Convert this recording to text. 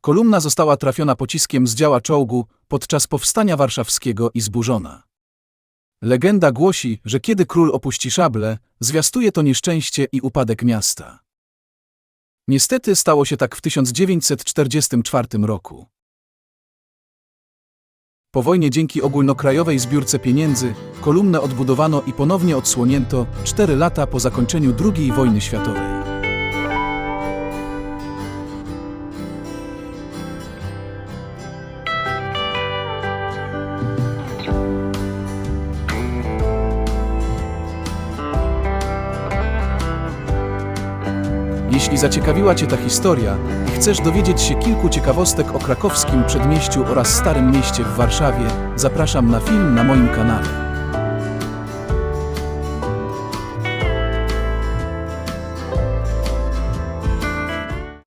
Kolumna została trafiona pociskiem z działa czołgu podczas powstania warszawskiego i zburzona. Legenda głosi, że kiedy król opuści szable, zwiastuje to nieszczęście i upadek miasta. Niestety stało się tak w 1944 roku. Po wojnie dzięki ogólnokrajowej zbiórce pieniędzy kolumnę odbudowano i ponownie odsłonięto cztery lata po zakończeniu II wojny światowej. Jeśli zaciekawiła Cię ta historia i chcesz dowiedzieć się kilku ciekawostek o krakowskim przedmieściu oraz Starym Mieście w Warszawie, zapraszam na film na moim kanale.